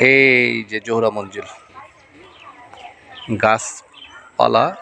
এই যে জোহরা মঞ্জিল। গাছপালা,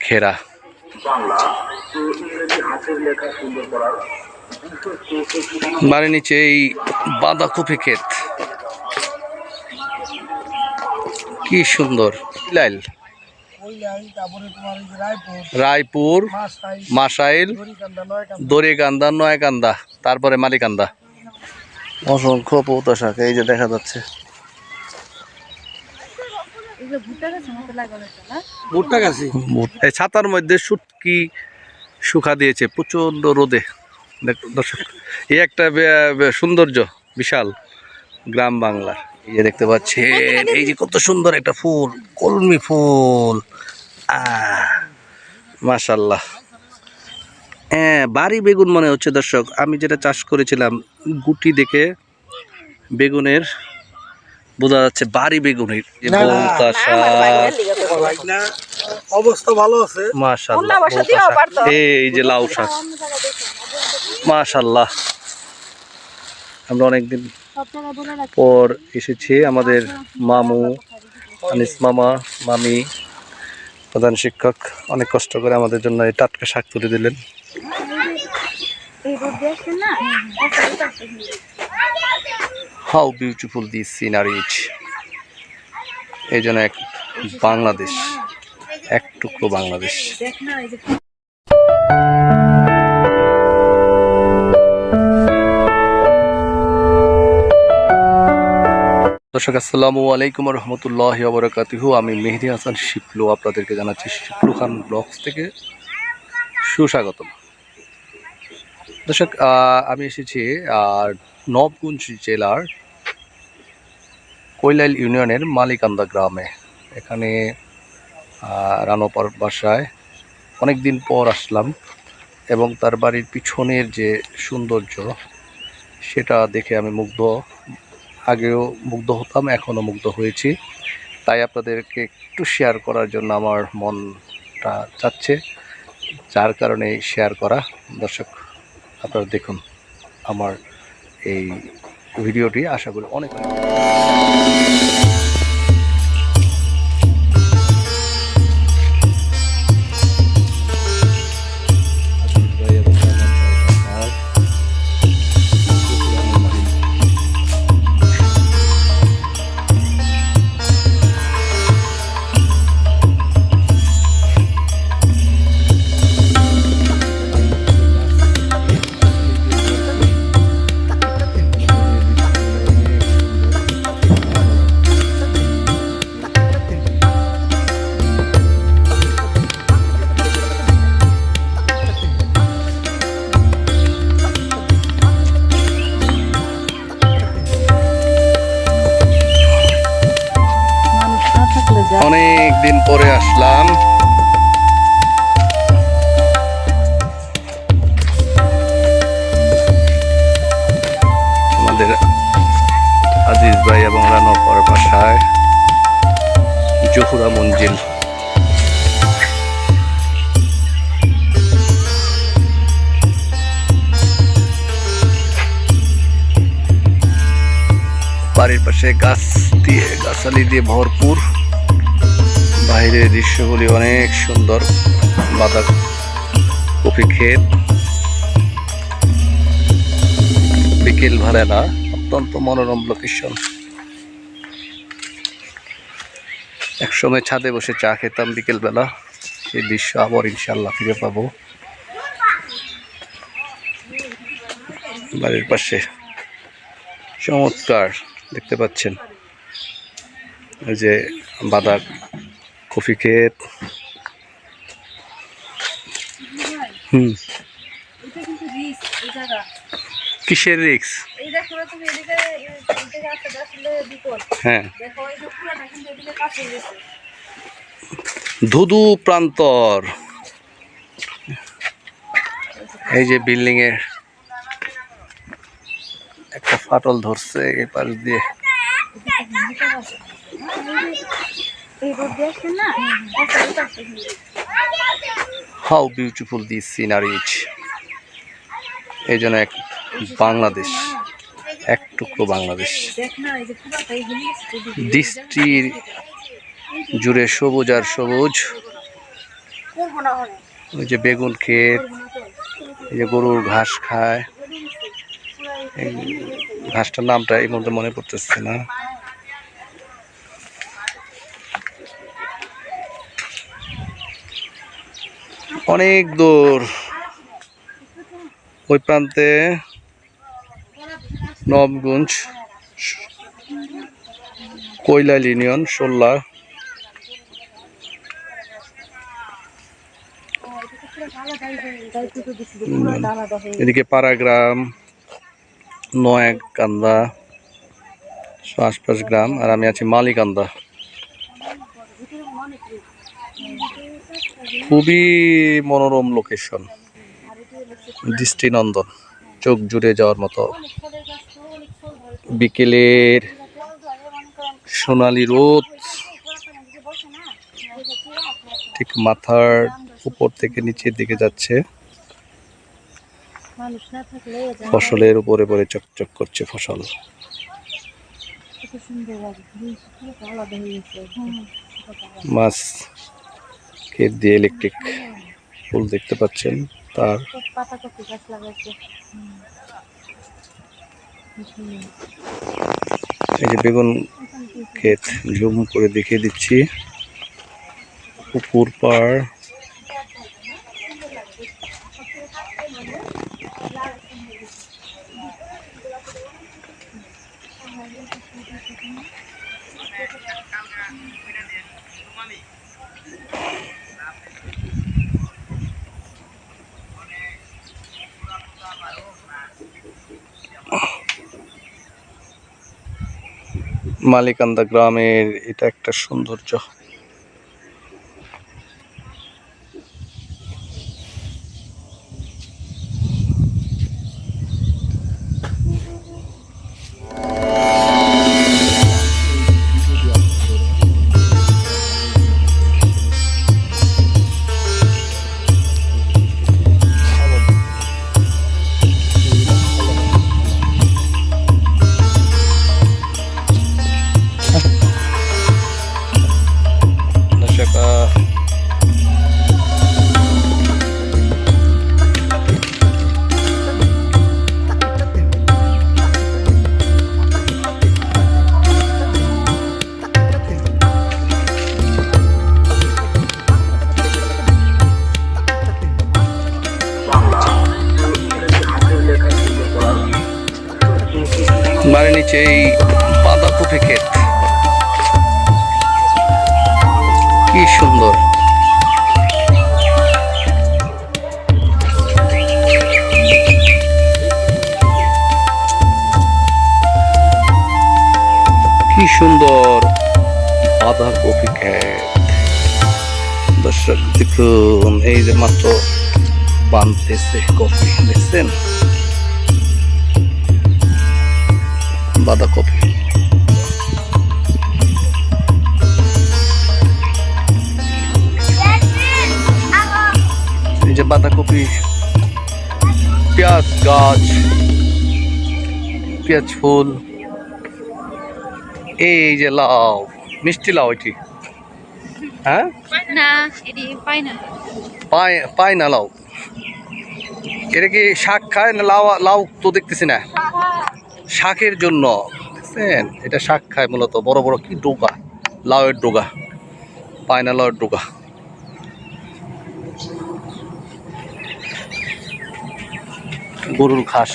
ঘেরা। বাড়ির নিচে এই বাঁধাকপি ক্ষেত। কি সুন্দর। লাইল। রায়পুর, মাসাইল, দড়িকান্দা, নয়কান্দা, তারপরে মালিকান্দা। অসংখ্য পৌতা এই যে দেখা যাচ্ছে। ভুট্টা গাছ ছাতার মধ্যে শুটকি শুকা দিয়েছে প্রচণ্ড রোদে। দেখ- দর্শক এই একটা সৌন্দর্য বিশাল গ্রাম বাংলার। এই যে দেখতে পাচ্ছেন এই যে কত সুন্দর একটা ফুল কলমি ফুল। মাশাল্লাহ হ্যাঁ বাড়ি বেগুন মনে হচ্ছে দর্শক। আমি যেটা চাষ করেছিলাম গুটি দেখে বেগুনের বোঝা যাচ্ছে বাড়ি বেগুনের যে বলতা শাক। অবস্থা ভালো আছে। মাশাল্লাহ শাক। এই যে লাউ শাক। মাশাল্লাহ। আমরা অনেকদিন পর এসেছি আমাদের মামু আনিস মামা মামি প্রধান শিক্ষক। অনেক কষ্ট করে আমাদের জন্য এই টাটকা শাক তুলে দিলেন। এই রোদ না? হাউ বিউটিফুল দিস সিনারিজ এই জন্য এক বাংলাদেশ এক টুকরো বাংলাদেশ। দর্শক, আসসালামু আলাইকুম রহমতুল্লাহ বরকাতিহু। আমি মেহেদি হাসান শিপলু, আপনাদেরকে জানাচ্ছি শিপলু খান ব্লগস থেকে সুস্বাগতম। দর্শক আমি এসেছি নবগঞ্জ জেলার কৈলাইল ইউনিয়নের মালিকান্দা গ্রামে। এখানে রানোপার বাসায় অনেক দিন পর আসলাম এবং তার বাড়ির পিছনের যে সৌন্দর্য, সেটা দেখে আমি মুগ্ধ। আগেও মুগ্ধ হতাম এখনও মুগ্ধ হয়েছি। তাই আপনাদেরকে একটু শেয়ার করার জন্য আমার মনটা চাচ্ছে। যার কারণে শেয়ার করা। দর্শক, আপনারা দেখুন আমার এই ভিডিওটি আশা করি অনেক ভাই এবং রানপর বাসায়। জহুরা মঞ্জিল। বাড়ির পাশে গাছ দিয়ে, গাছালি দিয়ে ভরপুর। বাইরের দৃশ্যগুলি অনেক সুন্দর। বাঁধা কপি ক্ষেত। বিকেল ভালেলা অত্যন্ত মনোরম লোকেশন একসময় ছাদে বসে চা খেতাম বিকেলবেলা। সেই দৃশ্য আবার ইনশাল্লাহ ফিরে পাবো। বাড়ির পাশে। চমৎকার দেখতে পাচ্ছেন। এই যে বাদা কফি ক্ষেত। হুম। কিসের রিক্স হ্যাঁ। ধুধু প্রান্তর। এই যে বিল্ডিং এর একটা ফাটল ধরছে এই পাশ দিয়ে। হাউ বিউটিফুল দিস সিনারিজ এই জন্য এক বাংলাদেশ। এক টুকরো বাংলাদেশ। দৃষ্টির জুড়ে সবুজ আর সবুজ। ওই যে বেগুন ক্ষেত, এই যে গরুর ঘাস খায়। ঘাসটার নামটা এই মধ্যে মনে পড়তেছে না। অনেক দূর ওই প্রান্তে নবগঞ্জ কৈলাল ইউনিয়ন সোল্লা এদিকে পাড়াগ্রাম নয়াকান্দা আশপাশ গ্রাম, আর আমি আছি মালিকান্দা। খুবই মনোরম লোকেশন দৃষ্টিনন্দন, চোখ জুড়ে যাওয়ার মতো। বিকেলের সোনালি রোদ ঠিক মাথার উপর থেকে নিচের দিকে যাচ্ছে। ফসলের উপরে পরে চকচক করছে ফসল। মাছ ক্ষেত দিয়ে ইলেকট্রিক ফুল দেখতে পাচ্ছেন তার পাতা গাছ লাগাইছে। এই যে বেগুন ক্ষেত জুম করে দেখিয়ে দিচ্ছি। পুকুর পাড়। মালিকান্দা গ্রামের এটা একটা সৌন্দর্য। ক্ষেত কি সুন্দর। কি সুন্দর। বাঁধাকপি ক্ষেত দর্শক, দেখুন, এই যে মাত্র বানতেছে কপি, দেখছেন? বাঁধাকপি। বাঁধাকপি পেঁয়াজ গাছ পেঁয়াজ ফুল এই যে লাউ মিষ্টি লাউ এটি। হ্যাঁ? পায় না লাউ। এটা কি শাক খায় না লাউ লাউ তো দেখতেছি না? শাকের জন্য দেখছেন? এটা শাক খায় মূলত বড় বড় কি ডোকা লাউয়ের ডোকা পায় না লাউয়ের ডোকা গরুর ঘাস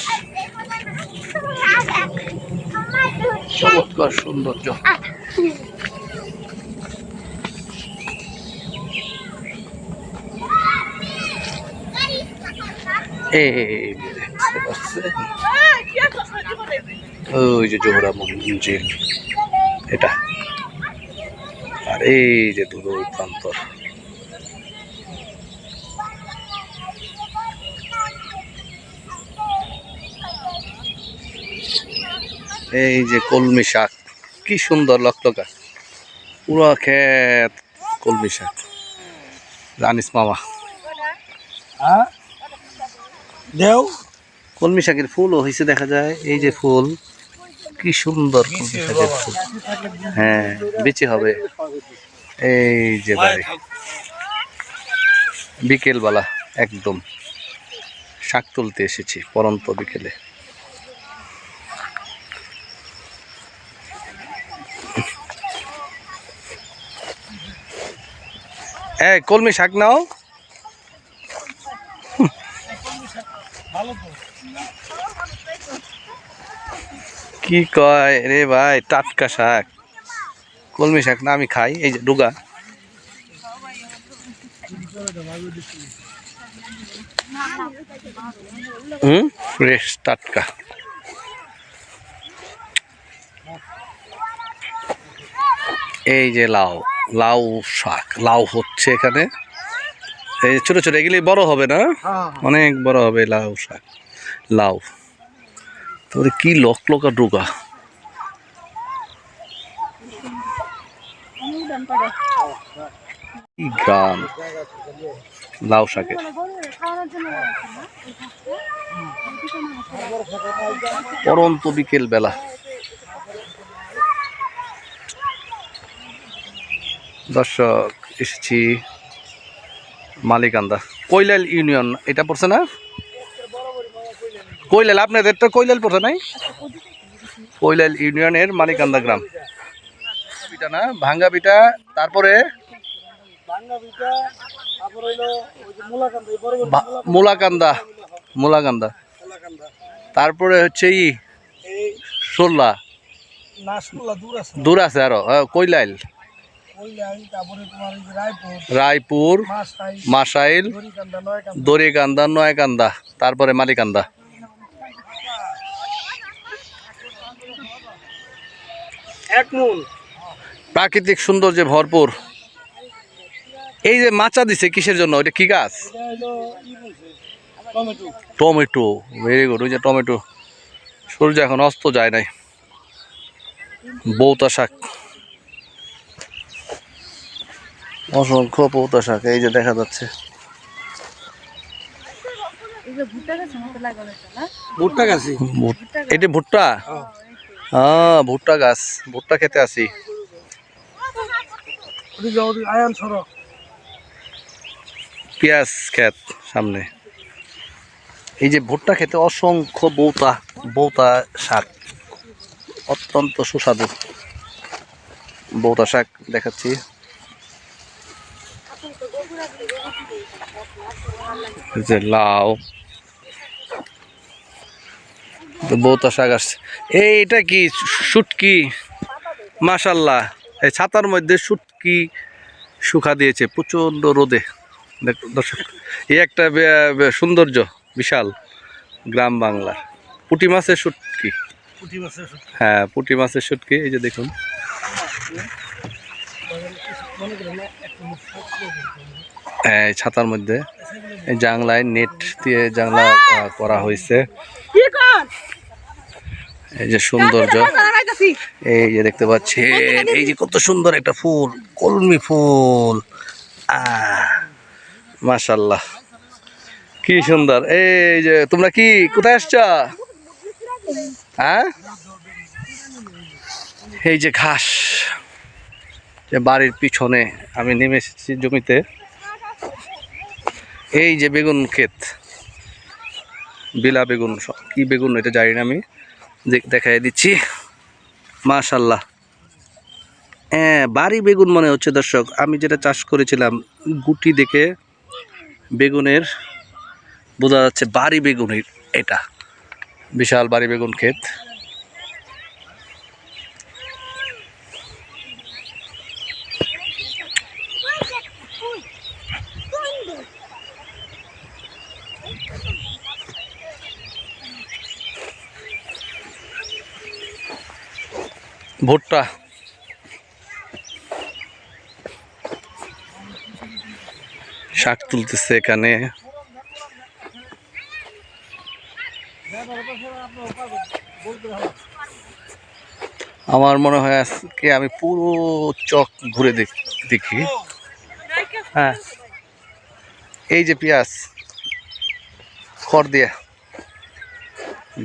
চমৎকার সৌন্দর্য ওই যে জোহরা মঞ্জিল এটা আর এই যে দূর প্রান্তর এই যে কলমি শাক কি সুন্দর লকলকা। পুরো ক্ষেত কলমি শাক। রানিস মামা। হ্যাঁ? দেও। কলমি শাকের ফুলও হয়েছে দেখা যায় এই যে ফুল কি সুন্দর কলমি শাকের ফুল। হ্যাঁ বেঁচে হবে। এই যে বাড়ি। বিকেলবেলা একদম শাক তুলতে এসেছি পরন্ত বিকেলে। এই, কলমি শাক নাও। কি কয় রে ভাই, টাটকা শাক। কলমি শাক না, আমি খাই, এই যে ডুগা। হুম? ফ্রেশ, টাটকা। এই যে লাউ। লাউ শাক লাউ হচ্ছে এখানে। এই ছোট ছোট এগুলি বড় হবে না? হ্যাঁ। অনেক বড় হবে লাউ শাক লাউ। তারপরে কি লক লকা ডুগা? আমি উঠান কি গ্রাম লাউ শাকে পরন্ত বিকেল বেলা দর্শক এসেছি মালিকান্দা। কৈলাল ইউনিয়ন এটা পড়ছে না? কৈলাল আপনাদের তো কৈলাল পড়ছে নাই? কৈলাল ইউনিয়নের মালিকান্দা গ্রাম। পিঠা না? ভাঙ্গা পিঠা তারপরে? মুলাকান্দা মুলাকান্দা। তারপরে হচ্ছে ই সোল্লা দূর আছে। আরও আহ, কৈলাইল রায়পুর মাসাইল দড়িকান্দা নয়কান্দা। দরিকান্দা নয়কান্দা তারপরে মালিকান্দা। এক মন প্রাকৃতিক সৌন্দর্যে ভরপুর। এই যে মাচা দিছে কিসের জন্য? এটা কি গাছ? টমেটো। ভেরি গুড ওই যে টমেটো। সূর্য এখন অস্ত যায় নাই। বৌতা শাক। অসংখ্য বৌতা শাক এই যে দেখা যাচ্ছে। এটা ভুট্টা হ্যাঁ ভুট্টা গাছ। ভুট্টা? খেতে আসি। পেঁয়াজ ক্ষেত সামনে। এই যে ভুট্টা খেতে অসংখ্য বৌতা বৌতা শাক। অত্যন্ত সুস্বাদু বৌতা শাক দেখাচ্ছি। যে লাউ। তো বৌতা শাক আসছে। এই এটা কি? শুটকি? মাশাল্লাহ এই ছাতার মধ্যে শুটকি শুকা দিয়েছে প্রচণ্ড রোদে। দেখ- দর্শক এই একটা সৌন্দর্য বিশাল গ্রাম বাংলার। পুঁটি মাছের শুটকি। পুঁটি মাছের হ্যাঁ পুঁটি মাছের শুটকি এই যে দেখুন। ছাতার মধ্যে। জাংলায় নেট দিয়ে জাংলা করা হয়েছে। এই যে সৌন্দর্য। এই যে দেখতে পাচ্ছেন এই যে কত সুন্দর একটা ফুল কলমি ফুল। আহ মাশাল্লাহ কি সুন্দর। এই যে তোমরা কি কোথায় আসছ? হ্যাঁ? এই যে ঘাস। যে বাড়ির পিছনে আমি নেমে এসেছি জমিতে। এই যে বেগুন ক্ষেত, বিলা বেগুন কি বেগুন এটা জানি না আমি দেখাই দিচ্ছি। মাশাল্লাহ হ্যাঁ বাড়ি বেগুন মনে হচ্ছে দর্শক, আমি যেটা চাষ করেছিলাম, গুটি দেখে বেগুনের, বোঝা যাচ্ছে বাড়ি বেগুনের এটা, বিশাল বাড়ি বেগুন ক্ষেত। ভুট্টা। শাক তুলতেছে এখানে। আমার মনে হয় আজকে আমি পুরো চক ঘুরে দেখ- হ্যাঁ। এই যে পেঁয়াজ, খড় দিয়া।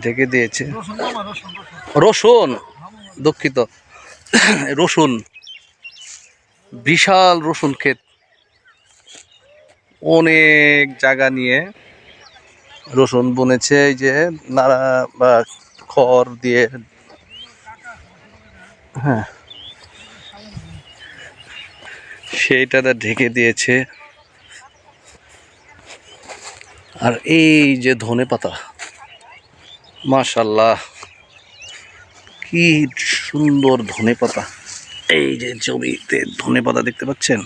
ঢেকে দিয়েছে। রসুন। দুঃখিত। রসুন, বিশাল রসুন ক্ষেত। অনেক জায়গা নিয়ে রসুন বুনেছে, এই যে নাড়া বা খড় দিয়ে। হ্যাঁ। সেইটাতে ঢেকে দিয়েছে। আর এই যে ধনে পাতা মাশাল্লাহ। কি সুন্দর ধনে পাতা। এই যে জমিতে ধনে পাতা দেখতে পাচ্ছেন?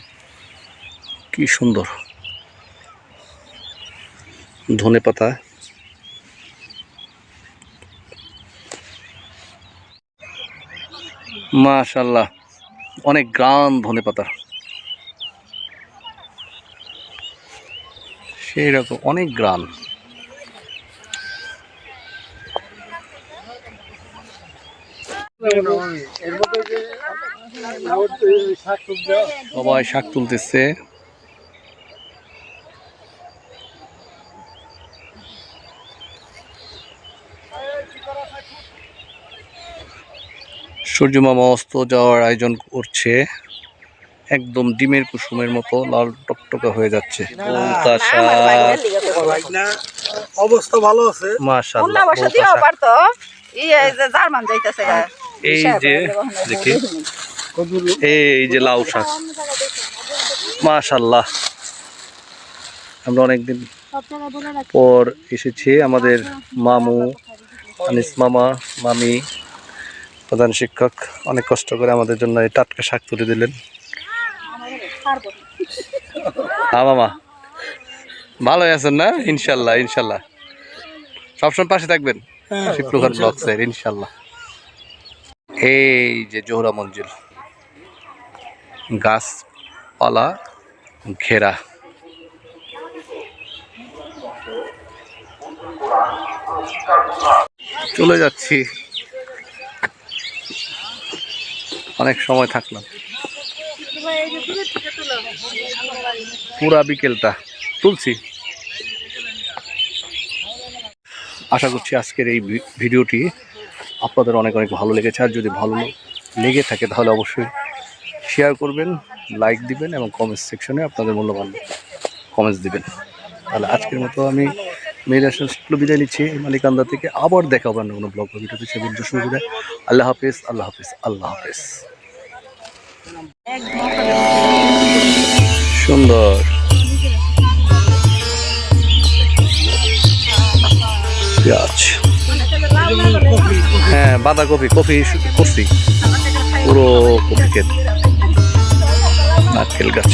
কি সুন্দর। ধনে পাতা। মাশাল্লাহ অনেক গ্রাম ধনে পাতা। সেই রকম অনেক গ্রাম এর মধ্যে যে শাক সবজি সবাই শাক তুলতেছে। সূর্য মামা অস্ত যাওয়ার আয়োজন করছে। একদম ডিমের কুসুমের মতো লাল টকটকা হয়ে যাচ্ছে। অবস্থা ভালো আছে। মাশাআল্লাহ ইয়ে যে জার্মান যাইতেছে। এই যে দেখি। এই যে লাউ শাক। মাশাল্লাহ আমরা অনেকদিন পর এসেছি আমাদের মামু আনিস মামা মামি প্রধান শিক্ষক। অনেক কষ্ট করে আমাদের জন্য এই টাটকা শাক তুলে দিলেন। হ্যাঁ মামা। ভালোই আছেন না? ইনশাল্লাহ ইনশাল্লাহ সবসময় পাশে থাকবেন। শিবলু খান ব্লগসের ইনশাল্লাহ এই যে জোহরা মঞ্জিল। গাছপালা ঘেরা। চলে যাচ্ছি। অনেক সময় থাকলাম। পুরা বিকেলটা। তুলছি। আশা করছি আজকের এই ভিডিওটি আপনাদের অনেক অনেক ভালো লেগেছে। আর যদি ভালো লেগে থাকে, তাহলে অবশ্যই শেয়ার করবেন লাইক দিবেন এবং কমেন্টস সেকশনে আপনাদের মূল্যবান কমেন্টস দিবেন। তাহলে আজকের মতো আমি মেয়ের আসলে বিদায় নিচ্ছি। মালিকান্দা থেকে আবার দেখা হবে কোনো ব্লগ ভিডিওতে সে শুরু করে আল্লাহ হাফিজ আল্লাহ হাফিজ আল্লাহ হাফিজ। সুন্দর। পেঁয়াজ। বাঁধাকপি কপি করছি। পুরো কপি ক্ষেত নারকেল গাছ